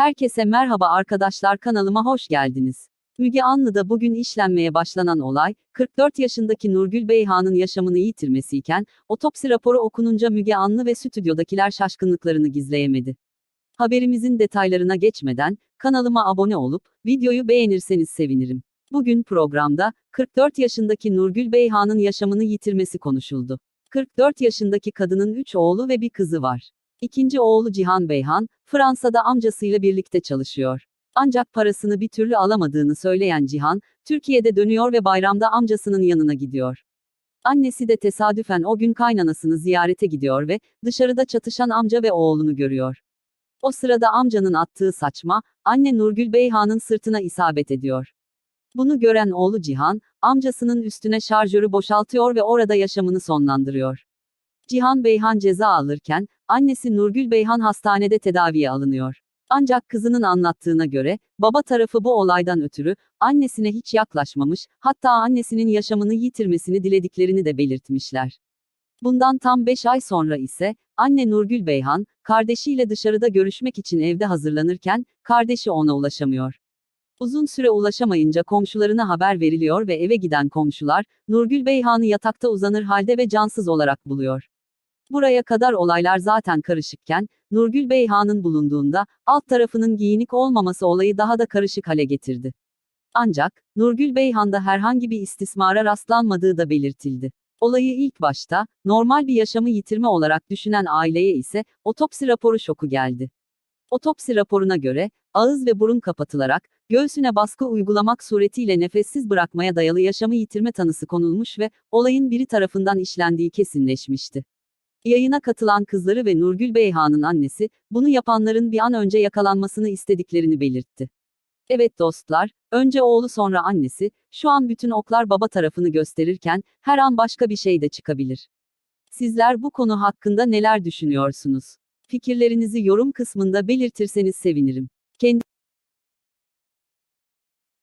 Herkese merhaba arkadaşlar kanalıma hoş geldiniz. Müge Anlı'da bugün işlenmeye başlanan olay, 44 yaşındaki Nurgül Beyhan'ın yaşamını yitirmesiyken, otopsi raporu okununca Müge Anlı ve stüdyodakiler şaşkınlıklarını gizleyemedi. Haberimizin detaylarına geçmeden, kanalıma abone olup, videoyu beğenirseniz sevinirim. Bugün programda, 44 yaşındaki Nurgül Beyhan'ın yaşamını yitirmesi konuşuldu. 44 yaşındaki kadının 3 oğlu ve bir kızı var. İkinci oğlu Cihan Beyhan, Fransa'da amcasıyla birlikte çalışıyor. Ancak parasını bir türlü alamadığını söyleyen Cihan, Türkiye'de dönüyor ve bayramda amcasının yanına gidiyor. Annesi de tesadüfen o gün kaynanasını ziyarete gidiyor ve dışarıda çatışan amca ve oğlunu görüyor. O sırada amcanın attığı saçma, anne Nurgül Beyhan'ın sırtına isabet ediyor. Bunu gören oğlu Cihan, amcasının üstüne şarjörü boşaltıyor ve orada yaşamını sonlandırıyor. Cihan Beyhan ceza alırken, annesi Nurgül Beyhan hastanede tedaviye alınıyor. Ancak kızının anlattığına göre, baba tarafı bu olaydan ötürü, annesine hiç yaklaşmamış, hatta annesinin yaşamını yitirmesini dilediklerini de belirtmişler. Bundan tam 5 ay sonra ise, anne Nurgül Beyhan, kardeşiyle dışarıda görüşmek için evde hazırlanırken, kardeşi ona ulaşamıyor. Uzun süre ulaşamayınca komşularına haber veriliyor ve eve giden komşular, Nurgül Beyhan'ı yatakta uzanır halde ve cansız olarak buluyor. Buraya kadar olaylar zaten karışıkken, Nurgül Beyhan'ın bulunduğunda, alt tarafının giyinik olmaması olayı daha da karışık hale getirdi. Ancak, Nurgül Beyhan'da herhangi bir istismara rastlanmadığı da belirtildi. Olayı ilk başta, normal bir yaşamı yitirme olarak düşünen aileye ise, otopsi raporu şoku geldi. Otopsi raporuna göre, ağız ve burun kapatılarak, göğsüne baskı uygulamak suretiyle nefessiz bırakmaya dayalı yaşamı yitirme tanısı konulmuş ve, olayın biri tarafından işlendiği kesinleşmişti. Yayına katılan kızları ve Nurgül Beyhan'ın annesi, bunu yapanların bir an önce yakalanmasını istediklerini belirtti. Evet dostlar, önce oğlu sonra annesi, şu an bütün oklar baba tarafını gösterirken, her an başka bir şey de çıkabilir. Sizler bu konu hakkında neler düşünüyorsunuz? Fikirlerinizi yorum kısmında belirtirseniz sevinirim. Kendi